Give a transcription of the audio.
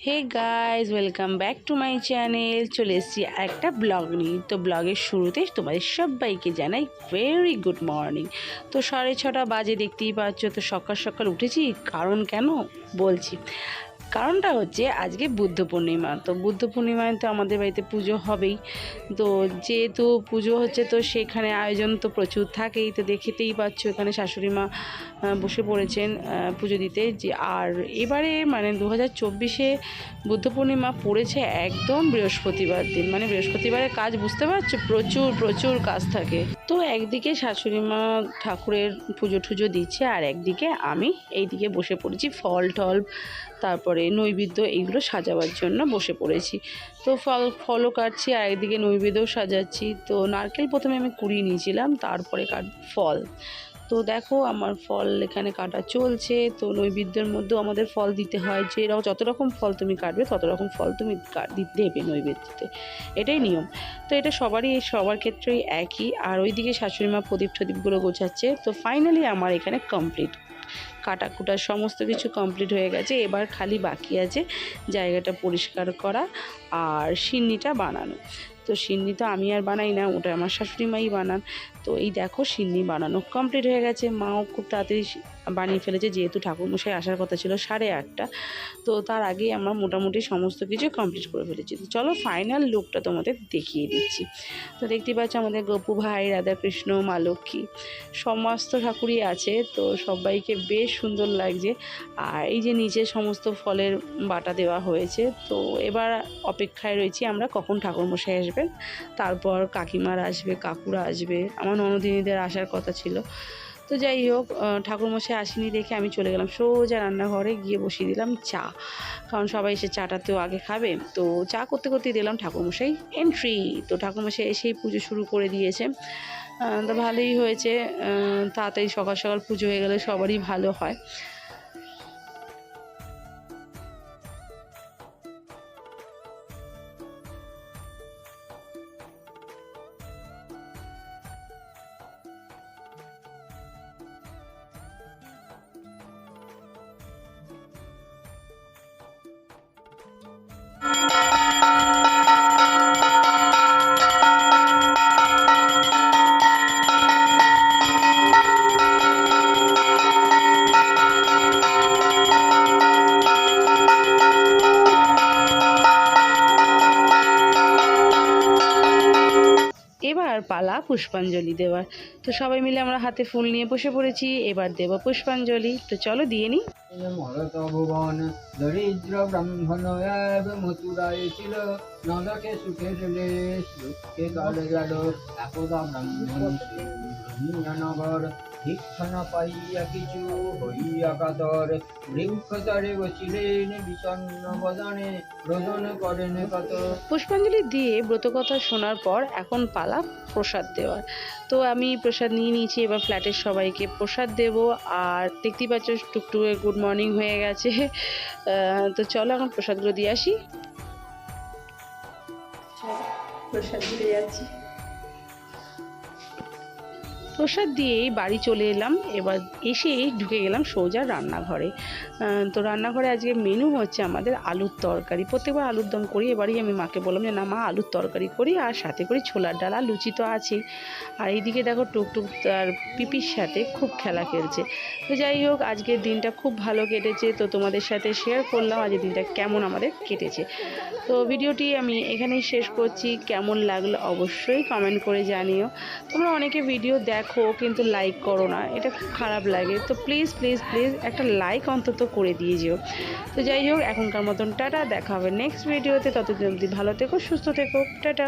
Hey guys welcome back to my channel চলে এসেছি একটা ব্লগ নিয়ে। তো ব্লগের শুরুতে তোমাদের সবাইকে জানাই ভেরি গুড মর্নিং তো সাড়ে ছটা বাজে দেখতেই পাচ্ছ, তো সকাল সকাল উঠেছি। কারণ কেন? বলছি। কারণটা হচ্ছে আজকে বুদ্ধ পূর্ণিমা। তো বুদ্ধ পূর্ণিমায় তো আমাদের বাড়িতে পুজো হবেই। তো যেহেতু পুজো হচ্ছে, তো সেখানে আয়োজন তো প্রচুর থাকেই। তো দেখতেই পাচ্ছ এখানে শাশুড়ি মা বসে পড়েছেন পুজো দিতে। যে আর এবারে মানে দু হাজার চব্বিশে বুদ্ধ পূর্ণিমা পড়েছে একদম বৃহস্পতিবার দিন। মানে বৃহস্পতিবারের কাজ বুঝতে পারছ? প্রচুর প্রচুর কাজ থাকে। তো একদিকে শাশুড়ি মা ঠাকুরের পুজো টুজো দিচ্ছে, আর একদিকে আমি এইদিকে বসে পড়েছি, ফল টল, তারপরে নৈবেদ্য এইগুলো সাজাবার জন্য বসে পড়েছি। তো ফল, ফলও কাটছি, আর একদিকে নৈবেদ্যও সাজাচ্ছি। তো নারকেল প্রথমে আমি কুড়িয়ে নিয়েছিলাম, তারপরে কাট ফল। তো দেখো আমার ফল এখানে কাটা চলছে। তো নৈবেদ্যের মধ্যেও আমাদের ফল দিতে হয়। যে এরকম যত রকম ফল তুমি কাটবে, তত রকম ফল তুমি দেবে নৈবেদ্যতে। এটাই নিয়ম। তো এটা সবারই, সবার ক্ষেত্রেই একই। আর ওইদিকে শাশুড়ি মা প্রদীপ টদীপগুলো গোছাচ্ছে। তো ফাইনালি আমার এখানে কমপ্লিট কাটা কুটা সমস্ত কিছু কমপ্লিট হয়ে গেছে। এবার খালি বাকি আছে জায়গাটা পরিষ্কার করা আর সিন্নিটা বানানো। তো সিন্নি তো আমি আর বানাই না, ওটা আমার শাশুড়ি মাই বানান। তো এই দেখো, সিন্নি বানানো কমপ্লিট হয়ে গেছে। মাও খুব তাড়াতাড়ি বানিয়ে ফেলেছে, যেহেতু ঠাকুরমশাই আসার কথা ছিল সাড়ে আটটা। তো তার আগেই আমরা মোটামুটি সমস্ত কিছু কমপ্লিট করে ফেলেছি। তো চলো ফাইনাল লুকটা তোমাদের দেখিয়ে দিচ্ছি। তো দেখতেই পাচ্ছ আমাদের গপু ভাই, রাধাকৃষ্ণ, মা লক্ষ্মী সমস্ত ঠাকুরই আছে। তো সবাইকে বেশ সুন্দর লাগছে। আর এই যে নিচে সমস্ত ফলের বাটা দেওয়া হয়েছে, তো এবার অপেক্ষায় রয়েছি আমরা কখন ঠাকুরমশাই আসবেন। তারপর কাকিমার আসবে, কাকুরা আসবে, আমার ননদিনীদের আসার কথা ছিল। তো যাই হোক ঠাকুরমশাই আসেনি দেখে আমি চলে গেলাম। সোজা রান্নাঘরে গিয়ে বসিয়ে দিলাম চা। কারণ সবাই এসে চাটা তো আগে খাবে। তো চা করতে করতেই দিলাম ঠাকুরমশাই এন্ট্রি তো ঠাকুরমশাই এসেই পুজো শুরু করে দিয়েছে। তো ভালোই হয়েছে। তাড়াতাড়ি সকাল সকাল পুজো হয়ে গেলে সবারই ভালো হয়। এবার পালা পুষ্পাঞ্জলি দেওয়ার। তো সবাই মিলে আমরা হাতে ফুল নিয়ে বসে পড়েছি, এবার দেব পুষ্পাঞ্জলি। তো চলো দিয়ে নিই দরিদ্র ব্রাহ্মণ মথুরায় ছিল গেল, একদা ব্রাহ্মণ নগর। ভিক্ষা না পাইয়া কিছু হইয়া কাতর। বৃক্ষতরে বসিলেন বিষণ্ণ বদনে রোদন করেন কত পুষ্পাঞ্জলি দিয়ে ব্রতকথা শোনার পর এখন পালা প্রসাদ দেওয়ার। তো আমি প্রসাদ নিয়ে নিয়েছি এবার ফ্ল্যাটের সবাইকে প্রসাদ দেব। আর দেখতেই পাচ্ছ টুকটুকে গুড মর্নিং হয়ে গেছে। তো চলো এখন প্রসাদগুলো দিয়ে আসি। প্রসাদ দিতে যাচ্ছি প্রসাদ দিয়েই বাড়ি চলে এলাম। এবার এসেই ঢুকে গেলাম সোজা রান্নাঘরে। তো রান্নাঘরে আজকে মেনু হচ্ছে আমাদের আলুর তরকারি। প্রত্যেকবার আলুর দম করি, এবারই আমি মাকে বললাম যে, না মা, আলুর তরকারি করি, আর সাথে করি ছোলার ডাল, আর লুচি তো আছেই। আর এইদিকে দেখো টুকটুক তার পিপির সাথে খুব খেলা খেলছে। তো যাই হোক, আজকের দিনটা খুব ভালো কেটেছে। তো তোমাদের সাথে শেয়ার করলাম আজকের দিনটা কেমন আমাদের কেটেছে। তো ভিডিওটি আমি এখানেই শেষ করছি। কেমন লাগল অবশ্যই কমেন্ট করে জানিও। তোমরা অনেকে ভিডিও দেখো, কিন্তু লাইক করো না। এটা খুব খারাপ লাগে। তো প্লিজ প্লিজ প্লিজ একটা লাইক অন্তত করে দিয়ে যেও। তো যাই হোক, এখনকার মতন টাটা, দেখা হবে নেক্সট ভিডিওতে ততদিন অবধি ভালো থেকো, সুস্থ থেকো। টাটা।